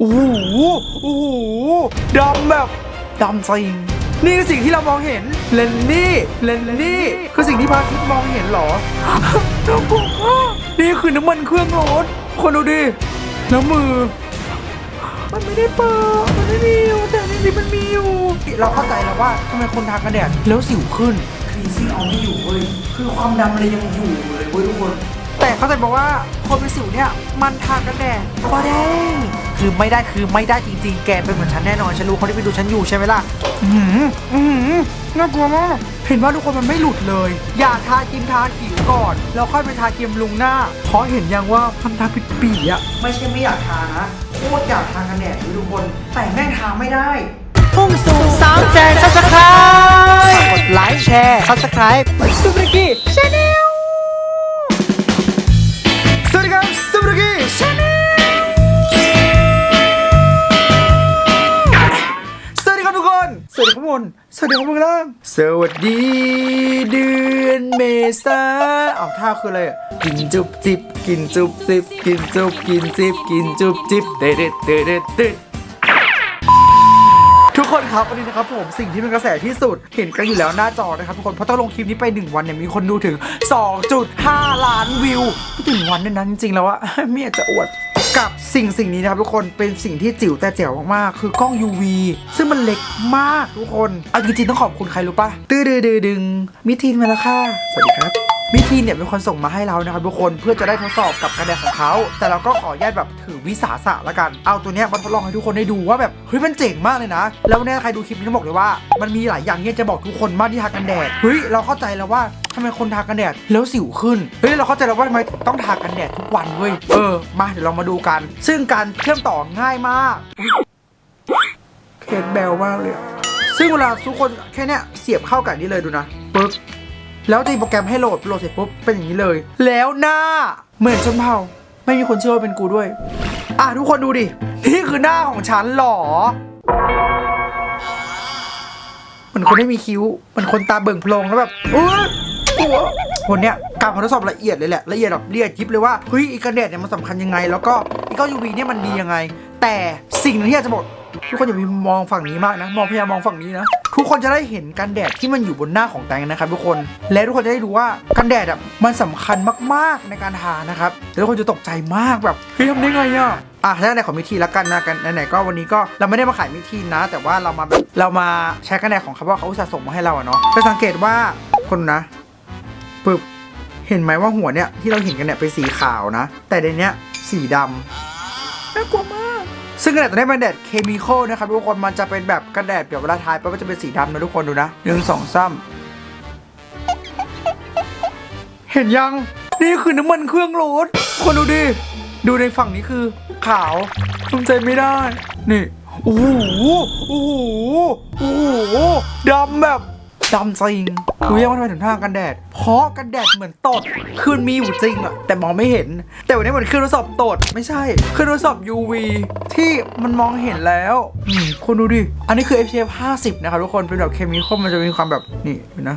โอ้โหโอ้โหดำแบบดำจริงนี่คือสิ่งที่เรามองเห็น เลนนี่เลนนี่คือสิ่งที่พระอาทิตย์มองเห็นเหรอ นี่คือน้ำมันเครื่องรถคนดูดิแล้วมือ มันไม่ได้เปิดมันไม่มีอยู่แต่จริงๆมันมีอยู่ เราเข้าใจแล้วว่าทำไมคนทากันแดดแล้วสิวขึ้นครีซิ่งเอาไม่อยู่เว้ยคือความดำเลยยังอยู่เลยเว้ยทุกคน แต่เข้าใจบอกว่าคนเป็นสิวเนี่ยมันทากันแดดก็ได้ คือไม่ได้คือไม่ได้จริงๆ แกเป็นเหมือนฉันแน่นอนฉันรู้คนที่ไปดูฉันอยู่ใช่ไหมล่ะ อือหืออือหือน่ากลัวมากเห็นว่าทุกคนมันไม่หลุดเลย อย่าทาครีมทาผิวก่อน แล้วค่อยไปทาครีมลุงหน้า เพราะเห็นยังว่ามันทาปิดปีๆอะไม่ใช่ไม่อยากทานะโคตรอยากทากันแดดเลยทุกคน แต่แม่งทาไม่ได้พุ่งสู่สามแสนซับสไครต์กดไลค์แชร์ซับสไครต์สุบริกี้ชาแนล สวัสดีครับทุกคน สวัสดีครับทุกคนสวัสดีครับทุกคน สวัสดีเดือนเมษาเอาท่าคืออะไรอะกินจุบจิบ กินจุบจิบ กินจุบ กินจิบ กินจุบจิบเด็ดเด็ดเด็ดเด็ด ครับวันนี้นะครับผมสิ่งที่เป็นกระแสที่สุดเห็นกันอยู่แล้วหน้าจอนะครับทุกคนเพราะต้องลงคลิปนี้ไป 1 วันเนี่ยมีคนดูถึง 2.5 ล้านวิวไม่ถึงวันเนี่ยนะจริงๆแล้วอะไม่อยากจะอวดกับสิ่งสิ่งนี้นะครับทุกคนเป็นสิ่งที่จิ๋วแต่แจ๋วมากๆคือกล้อง UV ซึ่งมันเล็กมากทุกคนเอาจริงๆต้องขอบคุณใครรู้ปะตื้อดือดือดึงมิทีนมาแล้วค่ะสวัสดีครับ มิทีเนี่ยเป็นคนส่งมาให้เรานะครับทุกคนเพื่อจะได้ทดสอบกับกระแดดของเขา แต่เราก็ขออนุญาตแบบถือวิสาสะละกัน เอาตัวเนี้ยมาทดลองให้ทุกคนได้ดูว่าแบบเฮ้ยมันเจ๋งมากเลยนะ แล้วเนี่ยใครดูคลิปนี้ต้องบอกเลยว่า มันมีหลายอย่างที่จะบอกทุกคนมากที่ทากันแดดเฮ้ยเราเข้าใจแล้วว่าทำไมคนทากันแดดแล้วสิวขึ้น เฮ้ยเราเข้าใจแล้วว่าทำไมต้องทากันแดดทุกวันเว้ย เออ มาเดี๋ยวเรามาดูกัน ซึ่งการเชื่อมต่อง่ายมากอุ๊ยเคสแบลมากเลย ซึ่งเวลาทุกคนแค่เนี้ยเสียบเข้ากันนี่เลยดูนะปึ๊บ แล้วจะมีโปรแกรมให้โหลดโหลดเสร็จปุ๊บเป็นอย่างนี้เลย แล้วหน้าเหมือนชนเผ่า ไม่มีคนเชื่อว่าเป็นกูด้วย อะทุกคนดูดิ นี่คือหน้าของฉันหรอเหมือนคนไม่มีคิ้วเหมือนคนตาเบิ่งโพลงแล้วแบบอุ้ยคนเนี้ยการทดสอบละเอียดเลยแหละละเอียดแบบละเอียดยิบเลยว่าเฮ้ยอีกระเด็ดเนี่ยมันสำคัญยังไง แล้วก็อีกอยูวีเนี่ยมันดียังไง แต่สิ่งหนึงที่อยากจะบอก ทุกคนอย่าไปมองฝั่งนี้มากนะ มองพยายามมองฝั่งนี้นะ ทุกคนจะได้เห็นกันแดดที่มันอยู่บนหน้าของแตงนะครับ ทุกคน และทุกคนจะได้รู้ว่ากันแดดอะมันสำคัญมากๆในการทานะครับแล้วทุกคนจะตกใจมากแบบเฮ้ยทำได้ไงอะอะถ้าในของมิทีละกันนะกันไหนๆก็วันนี้ก็เราไม่ได้มาขายมิทีนะ แต่ว่าเรามาแบบเรามาใช้กันแดดของเขาเพราะเขาอุตส่าห์ส่งมาให้เราอะเนาะจะสังเกตว่าคนนะปึ๊บเห็นไหมว่าหัวเนี่ยที่เราเห็นกันเนี่ยเป็นสีขาวนะ แต่ในเนี้ยสีดำน่ากลัวมาก ซึ่งกระดาษตัวนี้เป็นแดดเคมีคอลนะครับทุกคนมันจะเป็นแบบกระดาษแบบเวลาทายไปมันจะเป็นสีดำนะทุกคนดูนะหนึ่งสองซ้ำเห็นยัง นี่คือน้ำมันเครื่องรถคนดูดิ ดูในฝั่งนี้คือขาวทำใจไม่ได้ นี่ โอ้โห โอ้โห โอ้โหดำแบบ ดำจริงรู้ยังว่าทำไมถึงทากันแดด เพราะกันแดดเหมือนตดคือมันมีอยู่จริงอะแต่มองไม่เห็น แต่วันนี้เหมือนคือทดสอบตดไม่ใช่ คือทดสอบ UV ที่มันมองเห็นแล้วคุณดูดิ อันนี้คือ FPF 50 นะคะทุกคนเป็นแบบเคมีคอมมันจะมีความแบบนี่นะ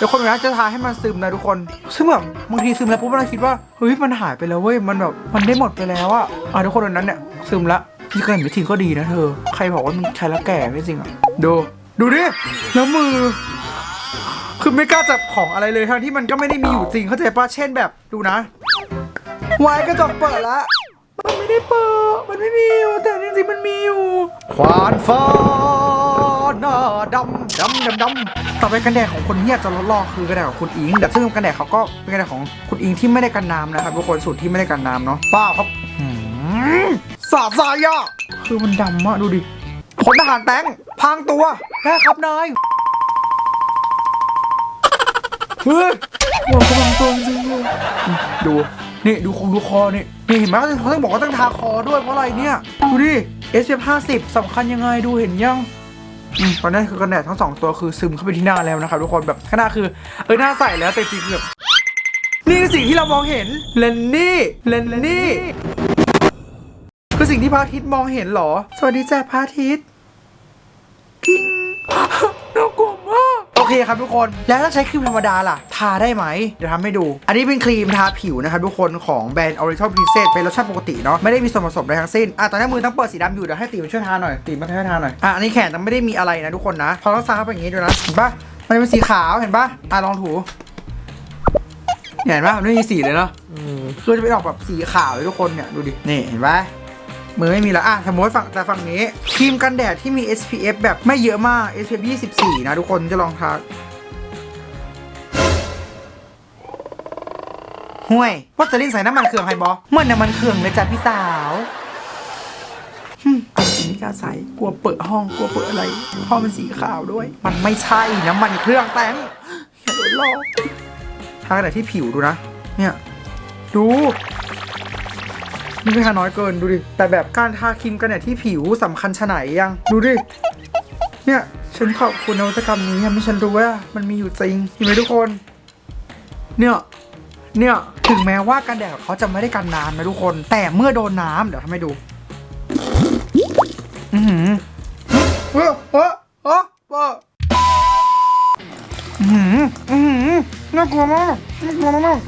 ดี๋ยวคนนะจะทาให้มันซึมนะทุกคน ซึ่งแบบบางทีซึมแล้วปุ๊บเราคิดว่าเฮ้ยมันหายไปแล้วเว้ยมันแบบมันได้หมดไปแล้วอะอะทุกคนวันนั้นเนี่ยซึมละนี่เคยเห็นวิธีก็ดีนะเธอ ใครบอกว่ามันใช้แล้วแก่ไม่จริงอะดูดูดิแล้วมือ คือไม่กล้าจับของอะไรเลยทั้งที่มันก็ไม่ได้มีอยู่จริงเข้าใจปะเช่นแบบดูนะวายกระจกเปิดละมันไม่ได้เปิดมันไม่มีอยู่แต่จริงๆมันมีอยู่ควานฟ้าหน้าดำำดำดำต่อไปกันแดดของคนที่อยากจะลดลอกคือกระแดดของคุณอิงแต่ซึ่งกันแดดเขาก็เป็นกันแดดของคุณอิงที่ไม่ได้กันน้ำนะครับทุกคนสูตรที่ไม่ได้กันน้ำเนาะป้าครับสาสายอะคือมันดำมากดูดิพลทหารแตงพรางตัวได้ครับนายเฮ้ยหัวกำลังตัวจริงเลยดูนี่ดูคงดูคอนี่นี่เห็นไหมเขาต้องบอกว่าต้องทาคอด้วยเพราะอะไรเนี่ย ดูดิ S F 50สำคัญยังไงดูเห็นยัง อืมตอนนี้คือกันแดดทั้งสองตัวคือซึมเข้าไปที่หน้าแล้วนะครับทุกคนแบบข้างหน้าคือเออหน้าใสแล้วแต่จริงคือแบบนี่คือสิ่งที่เรามองเห็นเลนนี่เลนนี่คือสิ่งที่พระอาทิตย์มองเห็นเหรอ สวัสดีจ้าพระอาทิตย์กิ้ง เคเคครับทุกคน แล้วถ้าใช้ครีมธรรมดาล่ะ ทาได้ไหม เดี๋ยวทำให้ดู อันนี้เป็นครีมทาผิวนะครับทุกคนของแบรนด์ Oriental Princess เป็นรสชาติปกติเนาะไม่ได้มีส่วนผสมใดทั้งสิ้นอะตอนนี้มือต้องเปิดสีดำอยู่เดี๋ยวให้ตีมาช่วยทาหน่อยตีมาช่วยทาหน่อยอะอันนี้แขนต้องไม่ได้มีอะไรนะทุกคนนะพอต้องทาเข้าไปอย่างนี้ด้วยนะเห็นปะมันเป็นสีขาวเห็นปะอะลองถูเนี่ยเห็นปะมันไม่มีสีเลยเนาะอืมคือจะเป็นออกแบบสีขาวเลยทุกคนเนี่ยดูดินี่เห็นปะ มือไม่มีแล้วอะสมมติฝั่งแต่ฝั่งนี้ครีมกันแดดที่มี SPF แบบไม่เยอะมาก SPF 24 นะทุกคนจะลองทาห่วยว่าจะลิ้นใส่น้ำมันเครื่องให้บอเหมื่อนน้ำมันเครื่องเลยจ้ะพี่สาวหึเอาจริงไม่กล้าใส่กลัวเปิดห้องกลัวเปิดอะไรห้องมันสีขาวด้วย มันไม่ใช่น้ำมันเครื่องแต่งอย่าโดนหลอกทากระดาษที่ผิวดูนะ เนี่ย ดู นี่ไม่ทาน้อยเกินดูดิ แต่แบบการทาครีมกันแดดที่ผิวสำคัญชะไหนยัง ดูดิ เนี่ยฉันขอบคุณนวัตกรรมนี้ทำให้ฉันรู้ว่ามันมีอยู่จริงเห็นไหมทุกคน เนี่ย เนี่ย ถึงแม้ว่ากันแดดเขาจะไม่ได้กันน้ำนะทุกคน แต่เมื่อโดนน้ำเดี๋ยวทำให้ดู อือหือเออเออเออเอออือหืออือหือน่ากลัวมากน่ากลัวมาก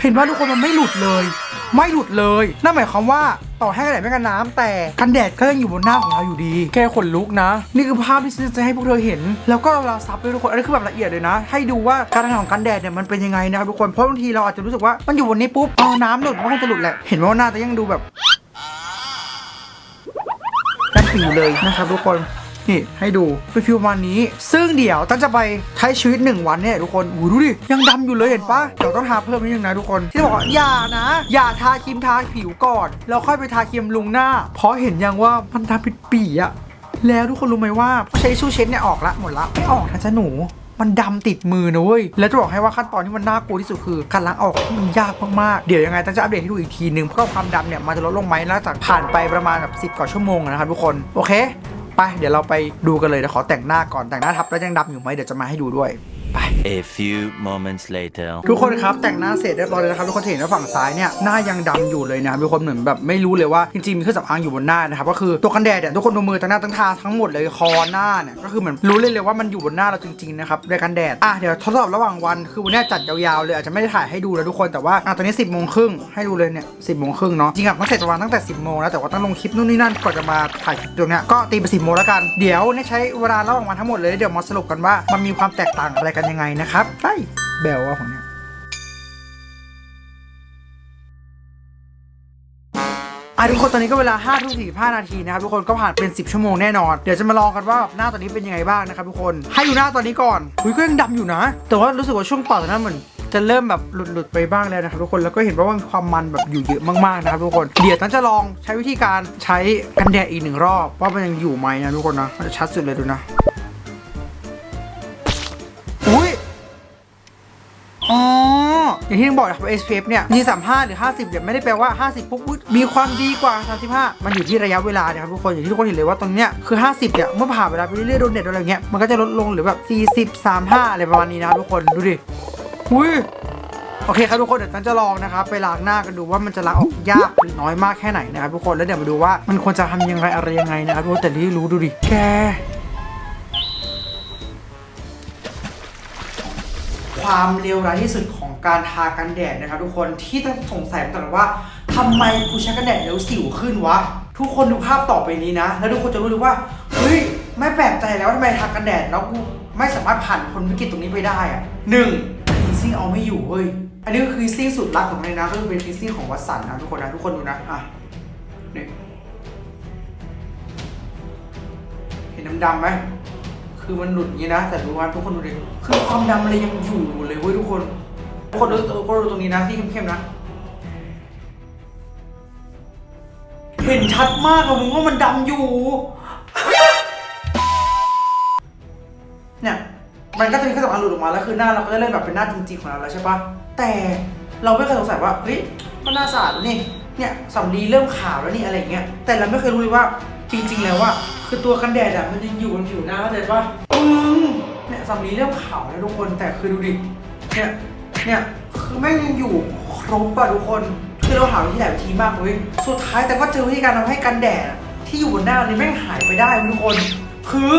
เห็นว่าทุกคนมันไม่หลุดเลย ไม่หลุดเลย นั่นหมายความว่าต่อให้กันแดดไม่กันน้ำแต่กันแดดก็ยังอยู่บนหน้าของเราอยู่ดี แค่ขนลุกนะ นี่คือภาพที่ฉันจะให้พวกเธอเห็น แล้วก็เราซับด้วยทุกคนอันนี้คือแบบละเอียดเลยนะ ให้ดูว่าการทำงานของกันแดดเนี่ยมันเป็นยังไงนะครับทุกคนเพราะบางทีเราอาจจะรู้สึกว่ามันอยู่บนนี้ปุ๊บเอาน้ำหลุดมันก็คงจะหลุดแหละเห็นว่าหน้าแต่ยังดูแบบด้านผิวเลยนะครับทุกคน นี่ให้ดูเป็นฟิวประมาณนี้ ซึ่งเดี๋ยวตั้งจะไปใช้ชีวิตหนึ่งวันเนี่ยทุกคนอู้ดูดิยังดำอยู่เลยเห็นปะเดี๋ยวต้องทาเพิ่มนิดนึงนะทุกคนที่จะบอกว่าอย่านะ อย่าทาครีมทาผิวก่อนแล้วค่อยไปทาครีมลุงหน้า เพราะเห็นยังว่ามันดำปิดปีอะแล้วทุกคนรู้ไหมว่าพอใช้ชูเช็ดเนี่ยออกละหมดละไม่ออกนะจ๊ะหนูมันดำติดมือนะเว้ย แล้วจะบอกให้ว่าขั้นตอนที่มันน่ากลัวที่สุดคือการล้างออกที่มันยากมากๆ เดี๋ยวยังไงตั้งจะอัปเดตให้ดูอีกทีนึง เพราะความดำเนี่ยมันจะลดลงไหมหลังจากผ่านไปประมาณแบบสิบกว่าชั่วโมงนะครับทุกคน โอเค ไปเดี๋ยวเราไปดูกันเลยเดี๋ยวขอแต่งหน้าก่อนแต่งหน้าทับแล้วยังดำอยู่ไหมเดี๋ยวจะมาให้ดูด้วย ไป A few moments later. ทุกคนครับแต่งหน้าเสร็จเรียบร้อยเลยนะครับทุกคนจะเห็นว่าฝั่งซ้ายเนี่ยหน้ายังดำอยู่เลยนะครับทุกคนเหมือนแบบไม่รู้เลยว่าจริงๆมีเครื่องสำอางอยู่บนหน้านะครับก็คือตัวกันแดดเนี่ยทุกคนดูมือตั้งหน้าตั้งทาทั้งหมดเลยคอหน้าเนี่ยก็คือเหมือนรู้เลยเลยว่ามันอยู่บนหน้าเราจริงๆนะครับในกันแดดอะเดี๋ยวทดสอบระหว่างวันคือวันเนี้ยจัดยาวๆเลยอาจจะไม่ได้ถ่ายให้ดูแล้วทุกคนแต่ว่าอะตอนนี้ 10บโมงครึ่งให้ดูเลยเนี่ยสิบโมงครึ่งเนาะจริงๆอะต้องเสร็จประมาณตั้งแต่ 10บโมงแล้วแต่ว่าต้องลงคลิปนู่นนี่นั่นก่อนจะมาถ่ายคลิปตรงเนี้ยก็ตีไปสิบโมงแล้วกันเดี๋ยวเนี่ยใช้เวลาระหว่างวันทั้งหมดเลยเดี๋ยวมาสรุปกันว่ามันมีความแตกต่างอะไรกันยังไงนะครับไปแบลว่าของเนี้ยอะทุกคนตอนนี้ก็เวลา5ทุ่ม45นาทีนะครับทุกคนก็ผ่านเป็น 10 ชั่วโมงแน่นอน เดี๋ยวจะมาลองกันว่าหน้าตอนนี้เป็นยังไงบ้างนะครับทุกคนให้ดูหน้าตอนนี้ก่อนอุ้ยก็ยังดำอยู่นะ แต่ว่ารู้สึกว่าช่วงต่อจากนั้นเหมือนจะเริ่มแบบหลุดๆไปบ้างแล้วนะครับทุกคนแล้วก็เห็นว่ามันความมันแบบอยู่เยอะมากๆนะครับทุกคนเดี๋ยวตั้นจะลองใช้วิธีการใช้กันแดดอีกหนึ่งรอบว่ามันยังอยู่ไหมนะทุกคนนะมันจะชัดสุดเลยดูนะ อย่างที่บอกนะครับ SPF เนี่ยมี35 หรือ 50เนี่ยไม่ได้แปลว่า 50ปุ๊บอุ๊ยมีความดีกว่า 35 มันอยู่ที่ระยะเวลานะครับทุกคนอย่างที่ทุกคนเห็นเลยว่าตรงเนี้ยคือ 50เนี่ยเมื่อผ่านเวลาไปเรื่อยๆโดนเน็ตโดอะไรเงี้ยมันก็จะลดลงหรือแบบ40 35อะไรประมาณนี้นะครับทุกคนดูดิอุ้ยโอเคครับทุกคนเดี๋ยวตันจะลองนะครับไปล้างหน้ากันดูว่ามันจะล้างออกยากหรือน้อยมากแค่ไหนนะครับทุกคนแล้วเดี๋ยวมาดูว่ามันควรจะทำยังไงอะไรยังไงนะครับทุกคนแต่ที่รู้ดูดิแกความเลวร้ายที่สุดของ การทากันแดดนะครับทุกคนที่ต้งสงสัยมาตลอดว่าทำไมกูใช้กันแดดแล้วสิวขึ้นวะ ทุกคนดูภาพต่อไปนี้นะ แล้วทุกคนจะรู้เลยว่า เฮ้ย ไม่แปลกใจแล้วทำไมทากันแดดแล้วกูไม่สามารถผ่านพ้นวิกฤตตรงนี้ไปได้อะหนึ่งคลีนซิ่งเอาไม่อยู่เว้ย อันนี้ก็คือคลีนซิ่งสุดรักของเลยนะ ก็คือเป็นคลีนซิ่งของวัตสันนะทุกคนนะทุกคนดูนะอะนี่เห็นดำๆไหมคือมันหลุดอย่างนี้นะ แต่ดูว่าทุกคนดูดิคือความดำอะไรยังอยู่เลยเว้ยทุกคน คนดูทุกคนดูตรงนี้นะที่เข้มๆนะ เห็นชัดมากอะมึงว่ามันดำอยู่ เนี่ย มันก็จะมีเครื่องสำอางหลุดออกมาแล้วคือหน้าเราก็จะเริ่มแบบเป็นหน้าจริงๆของเราแล้วใช่ปะแต่เราไม่เคยสงสัยว่าเฮ้ยมันหน้าสะอาดนี่ เนี่ยสำลีเริ่มขาวแล้วนี่อะไรอย่างเงี้ย แต่เราไม่เคยรู้เลยว่าจริงๆแล้วว่าคือตัวกันแดดอะมันยังอยู่บนผิวหน้าเข้าใจปะเนี่ยสำลีเริ่มขาวแล้วทุกคนแต่คือดูดิเนี่ย เนี่ยคือแม่งยังอยู่ครบอะทุกคนคือเราหาวิธีหลายวิธีมากเว้ยสุดท้ายแต่ก็เจอวิธีการทำให้กันแดดอะที่อยู่บนหน้านี่แม่งหายไปได้เว้ยทุกคน คือ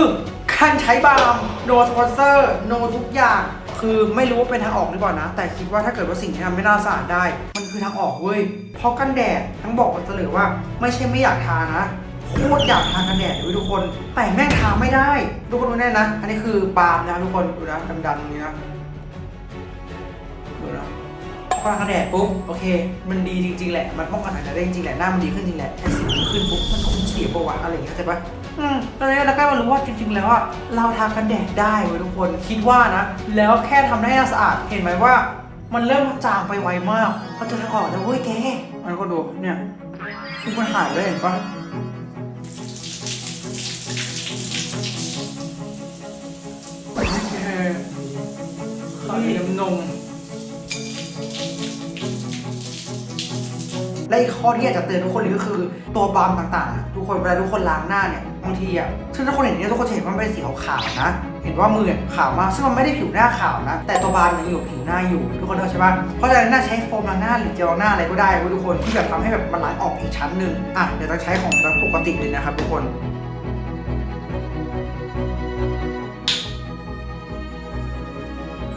การใช้บาล์ม no sponsor no ทุกอย่าง คือไม่รู้ว่าเป็นทางออกหรือเปล่านะ แต่คิดว่าถ้าเกิดว่าสิ่งที่ทำไม่น่าสะอาดได้ มันคือทางออกเว้ยเพราะกันแดดทั้งบอกกันเลยว่า ไม่ใช่ไม่อยากทานะโคตรอยากทากันแดดเลยทุกคน แต่แม่งทาไม่ได้ ทุกคนดูแน่นะ อันนี้คือบาล์มนะทุกคนดูนะดำๆตรงนี้นะ พอทากันแดดปุ๊บโอเค มันดีจริงๆแหละมันป้องกันอาจจะได้จริงแหละหน้ามันดีขึ้นจริงแหละแต่สิวมันขึ้นปุ๊บมันคงเสียประวัติอะไรอย่างเงี้ยเข้าใจปะอืมตอนนี้เราก็มารู้ว่าจริงๆแล้วอะเราทากันแดดได้เว้ยทุกคนคิดว่านะ แล้วแค่ทำให้หน้าสะอาดเห็นไหมว่า มันเริ่มจางไปไวมากก็จะทาออกแล้วเว้ยแกมันก็ดูเนี่ยทุกมันหายเลยเห็นปะเขาวเหนียวนม และอีกข้อที่อยากจะเตือนทุกคนเลยก็คือ ตัวบาล์มต่างๆอะทุกคนเวลาทุกคนล้างหน้าเนี่ยบางทีอะซึ่งถ้าคนเห็นเนี่ยทุกคนจะเห็นว่ามันเป็นสีขาวๆนะ เห็นว่ามือเนี่ยขาวมากซึ่งมันไม่ได้ผิวหน้าขาวนะ แต่ตัวบาล์มเนี่อยู่ผิวหน้าอยู่ ทุกคนเข้าใจใช่ะเพราะฉะนั้นน่าใช้โฟมล้างหน้าหรือเจลล้างหน้าอะไรก็ได้เว้ทุกคนที่แบบทำให้แบบมันล้างออกอีกชั้นหนึ่งอะเดี๋ยวจะใช้ของปกติเลยนะครับทุกคน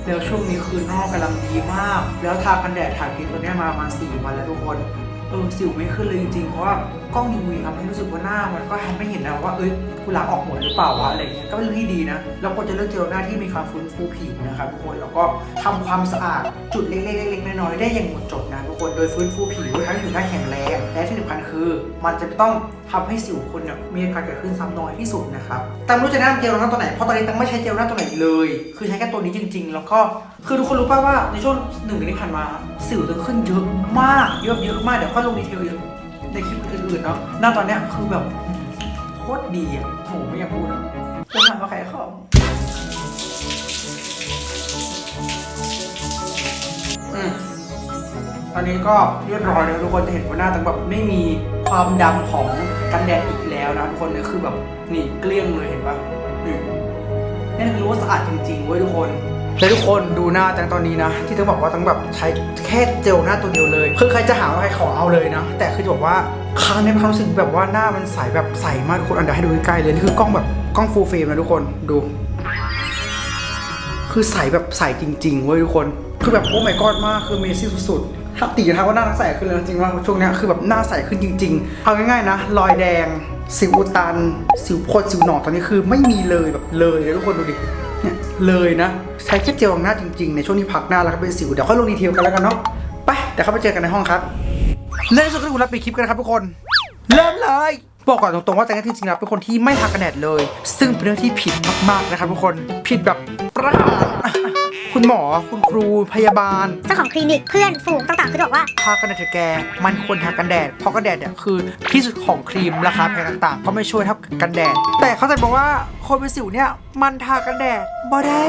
แล้วช่วงนี้คือนอกกำลังดีมาก แล้วทากันแดดทาครีมตัวเนี้ยมาประมาณสี่วันแล้วทุกคน เออสิวไม่ขึ้นเลยจริงๆ เพราะว่ากล้อง UV ทำให้รู้สึกว่าหน้ามันก็แทบไม่เห็นนะว่าเอ้ยกูล้างออกหมดหรือเปล่าวะอะไรเงี้ยก็เป็นเรื่องที่ดีนะแล้วควรจะเลือกเจลหน้าที่มีความฟื้นฟูผิวนะครับทุกคนแล้วก็ทำความสะอาดจุดเล็กๆเล็กๆน้อยๆได้อย่างหมดจดนะทุกคนโดยฟื้นฟูผิวทั้งผิวหน้าแข็งแรงและที่สำคัญ คือ มันจะต้องทำให้สิวคุณเนี่ยมีอาการเกิดขึ้นซ้ำน้อยที่สุดนะครับแต่ไม่รู้จะแนะนำเจลหน้าตัวไหน เพราะตอนนี้ตั้งไม่ใช้เจลหน้าตัวไหนเลย คือใช้แค่ตัวนี้จริง ๆ แล้วก็คือทุกคนรู้ป่าว่าในช่วงหนึ่งเดือนที่ผ่านมา สิวจะขึ้นเยอะมากเยอะเยอะมากเดี๋ยวค่อยลงดีเทลอีกในคลิปอื่นๆเนาะหน้าตอนเนี้ยคือแบบโคตรดีอะโหไม่อยากพูดอะจะหามาขายของอืม ตอนนี้ก็เรียบร้อยแล้วทุกคนจะเห็นว่าหน้าตั้งแบบไม่มีความดำของกันแดดอีกแล้วนะทุกคนเนี่ยคือแบบนี่เกลี้ยงเลยเห็นปะนี่นี่คือรู้ว่าสะอาดจริงๆเว้ยทุกคนแล้วทุกคนดูหน้าตั้งตอนนี้นะ ที่ต้องบอกว่าต้องแบบใช้แค่เจลหน้าตัวเดียวเลยคือใครจะหาว่าใครขอเอาเลยนะ แต่คือจะบอกว่าครั้งนี้เป็นความรู้สึกแบบว่าหน้ามันใสแบบใสมากทุกคนอันเดี๋ยวให้ดูใกล้เลยนี่คือกล้องแบบกล้องฟูลเฟรมนะทุกคนดู คือใสแบบใสจริงๆเว้ยทุกคน คือแบบโอ้ my god มากคือเมซี่สุดๆ ถ้าตีท้าว่าหน้าใสขึ้นเลยจริงว่าช่วงนี้คือแบบหน้าใสขึ้นจริง ๆ เอาง่ายๆนะ รอยแดง สิวอุดตัน สิวโพดสิวหนองตอนนี้คือไม่มีเลยแบบเลยเลยทุกคนดูดิเนี่ยเลยนะ ใช้แค่เจลล้างหน้าจริงๆ ในช่วงที่พักหน้าแล้วก็เป็นสิวเดี๋ยวค่อยลงดีเทลกันแล้วกันเนาะไปเดี๋ยวเข้าไปเจอกันในห้องครับเริ่มสุดก็ถึงเวลาปิดคลิปกันนะครับทุกคน เริ่มเลย บอกก่อนตรงๆว่าแต่ที่จริงแล้วเป็นคนที่ไม่ทากันแดดเลย ซึ่งเป็นเรื่องที่ผิดมากๆนะครับทุกคนผิดแบบประหลาดคุณหมอคุณครูพยาบาลเจ้าของคลินิกเพื่อนฝูงต่างๆคือบอกว่าทากันแดดเถอะแก มันควรทากันแดด เพราะกันแดดเนี่ยคือที่สุดของครีมราคาแพงต่างๆ ก็ไม่ช่วยเท่ากันแดด แต่เขาจะบอกว่าคนเป็นสิวเนี่ยมันทากันแดดบ่ได้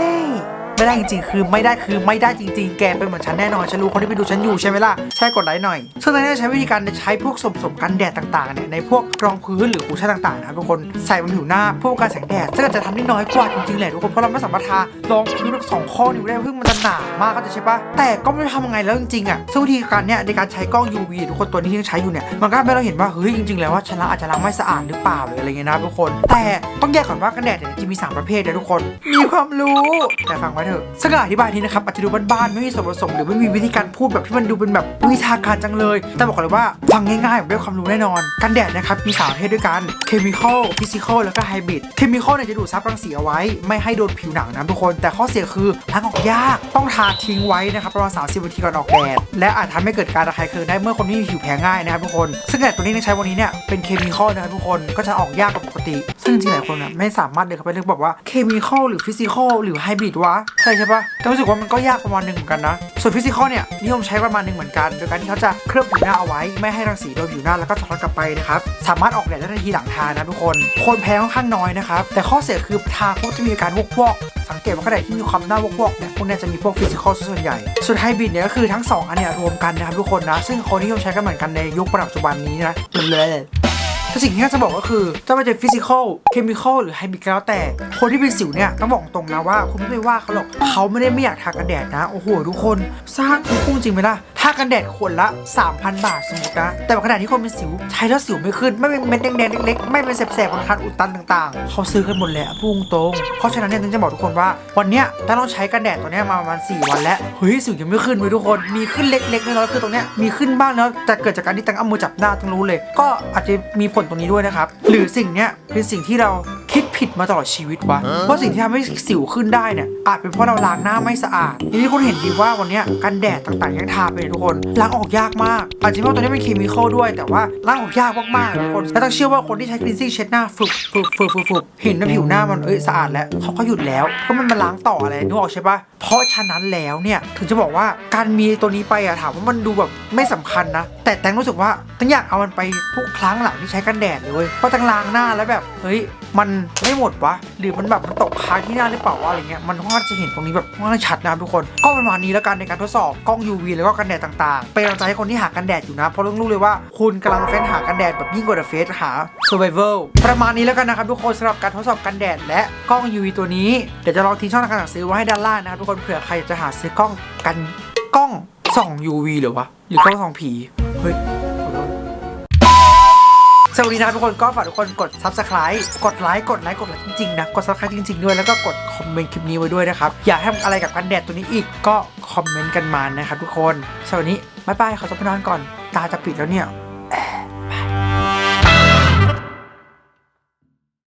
ไม่ได้จริงๆ คือไม่ได้คือไม่ได้จริงๆ แกเป็นเหมือนฉันแน่นอน ฉันรู้คนที่ไปดูฉันอยู่ใช่ไหมล่ะ ใช่กดไลค์หน่อย ซึ่งตอนนี้ใช้วิธีการใช้พวกสมสมกันแดดต่างๆ เนี่ย ในพวกรองพื้นหรือคุชชั่นต่างๆ นะครับทุกคน ใส่บนผิวหน้าเพื่อการแสงแดดซึ่งอาจจะทำได้น้อยกว่าจริงๆ แหละทุกคน เพราะเราไม่สามารถทารองพื้นแบบสองข้อนิ้วได้เพื่อมันจะหนามากก็จะใช่ปะแต่ก็ไม่ทำยังไงแล้วจริงๆอะซึ่งวิธีการเนี้ยในการใช้กล้อง UV ทุกคนตัวนี้ที่ใช้อยู่เนี่ยมันก็ทำให้เราเห็นว่าเฮ้ยจริงๆ แล้วว่าฉันอาจจะล้างไม่สะอาดหรือเปล่าหรืออะไรเงี้ยนะทุกคน แต่ต้องแยกก่อนว่ากันแดดเนี่ยจะมีสามประเภทนะทุกคน มีความรู้แต่ฟังไว้เถอะซึ่งการอธิบายทีนะครับอาจจะดูบ้านๆไม่มีส่วนผสมหรือไม่มีวิธีการพูดแบบที่มันดูเป็นแบบวิชาการจังเลย แต่บอกเลยว่าฟังง่ายๆแบบด้วยความรู้แน่นอน กันแดดนะครับมีสามประเภทด้วยกันเคมีคอลฟิสิกอลแล้วก็ไฮบริดเคมีคอลเนี่ยจะดูดซับรังสีเอาไว้ ไม่ให้โดนผิวหนังนะทุกคน แต่ข้อเสียคือล้างออกยากต้องทาทิ้งไว้นะครับประมาณ30นาทีก่อนออกแดดและอาจทำให้เกิดการระคายเคืองได้เมื่อคนที่มีผิวแพ้ง่ายนะครับทุกคน ซึ่งแดดตัวนี้ที่ใช้วันนี้เนี่ยเป็นเคมีคอลนะครับทุกคนก็จะออกยากกว่าปกติ ซึ่งจริงๆหลายคนนะไม่สามารถเดินเข้าไปเลือกบอกว่าเคมีคอลหรือฟิสิกอลหรือไฮบริดวะใช่ใช่ปะแต่รู้สึกว่ามันก็ยากประมาณหนึงเหมือนกันนะ ส่วนฟิสิกอลเนี่ยนิยมใช้ประมาณหนึงเหมือนกัน โดยการที่เขาจะเคลือบผิวหน้าเอาไว้ ไม่ให้รังสีโดนผิวหน้าแล้วก็สะท้อนกลับไปนะครับสามารถออกแดดได้ทันทีหลังทานะทุกคน คนแพ้ค่อนข้างน้อยนะครับแต่ข้อเสียคือทาพวกจะมีอาการวกวอกๆสังเกตว่ากระดที่มีความหน้าวอกวกๆเนี่ยพวกนี้จะมีพวกฟิสิกอลส่วนใหญ่ ส่วนไฮบริดเนี่ยก็คือทั้งสองอันเนี่ยรวมกันนะครับทุกคนนะ ซึ่งคนนิยมใช้กันเหมือนกันในยุคปัจจุบันนี้นะเลย แต่สิ่งที่น่าจะบอกก็คือจะไม่ใช่ฟิสิกอลเคมีคอลหรือไฮบริดก็แล้วแต่ คนที่เป็นสิวเนี่ยต้องบอกตรงนะว่าคุณไม่ไปว่าเขาหรอกเขาไม่ได้ไม่อยากทากันแดดนะ โอ้โหทุกคนสร้างคุณพูดจริงไหมล่ะถ้ากันแดดขวดละ 3,000 บาทสมมตินะแต่ว่าขณะที่คนเป็นสิว ใช้แล้วสิวไม่ขึ้น ไม่เป็นเม็ดแดงๆเล็กๆไม่เป็นแสบๆคันอุดตันต่างๆ เขาซื้อกันหมดแล้วพุ่งตรงๆเพราะฉะนั้นเนี่ยต้องจะบอกทุกคนว่า วันเนี้ยถ้าเราใช้กันแดดตัวเนี้ยมาประมาณ4วันแล้วเฮ้ยสิวยังไม่ขึ้นเลยทุกคนมีขึ้นเล็กๆน้อยๆคือตรงเนี้ยมีขึ้นบ้างแล้วแต่เกิดจากการที่ตั้งเอามือจับหน้าต้องรู้เลย ก็อาจจะมีผลตรงนี้ด้วยนะครับ หรือสิ่งเนี้ยเป็นสิ่งที่เรา คิดผิดมาตลอดชีวิตวะเพราะสิ่งที่ทำให้สิวขึ้นได้เนี่ยอาจเป็นเพราะเราล้างหน้าไม่สะอาดอย่างที่คุณเห็นดีว่าวันเนี้ยกันแดดต่างๆยังทาไปเลยทุกคนล้างออกยากมาก อาจจะเพราะตัวนี้เป็นเคมีคอลด้วย แต่ว่าล้างออกยากมากๆทุกคนและต้องเชื่อว่าคนที่ใช้คลีนซิ่งเช็ดหน้าฝึกฝึกฝึกฝึกฝึกเห็นว่าผิวหน้ามันเอ้ยสะอาดแล้วเขาก็หยุดแล้วก็มันมาล้างต่ออะไรนึกออกใช่ปะเพราะฉะนั้นแล้วเนี่ยถึงจะบอกว่าการมีตัวนี้ไปอะถามว่ามันดูแบบไม่สำคัญนะ แต่แตงรู้สึกว่าแตังอยากเอามันไปทุกครั้งหลังที่ใช้กันแดดเลยเว้ยเพราะแตังล้างหน้าแล้วแบบเฮ้ยมันไม่หมดวะหรือมันแบบมันตกค้างที่หน้าหรือเปล่าวะอะไรเงี้ยมันค่อนข้างจะเห็นตรงนี้แบบค่อนข้างชัดนะทุกคน ก็ประมาณนี้แล้วกันในการทดสอบกล้อง UV แล้วก็กันแดดต่างๆ เป็นกำลังใจให้คนที่หากันแดดอยู่นะ เพราะต้องรู้เลยว่าคุณกำลังเฟ้นหากันแดดแบบยิ่งกว่า The Face หา Survival ประมาณนี้แล้วกันนะครับทุกคนสำหรับการทดสอบกันแดดและกล้อง UV ตัวนี้เดี๋ยวจะลองทิ้งช่องทางการสั่งซื้อไว้ให้ด้านล่างนะครับทุกคนเผื่อใครอยากจะหาซื้อกล้องกันกล้องส่อง UV หรือวะหรือกล้องส่องผีเฮ้ย สวัสดีนะทุกคนก็ฝากทุกคนกด subscribe กดไลค์กดไลค์กดไลค์จริงๆนะกด subscribe จริงๆด้วยแล้วก็กดคอมเมนต์คลิปนี้ไว้ด้วยนะครับอยากให้อะไรกับกันแดดตัวนี้อีกก็คอมเมนต์กันมานะครับทุกคนสวัสดีบ๊ายบายขอตัวไปนอนก่อน ตาจะปิดแล้วเนี่ย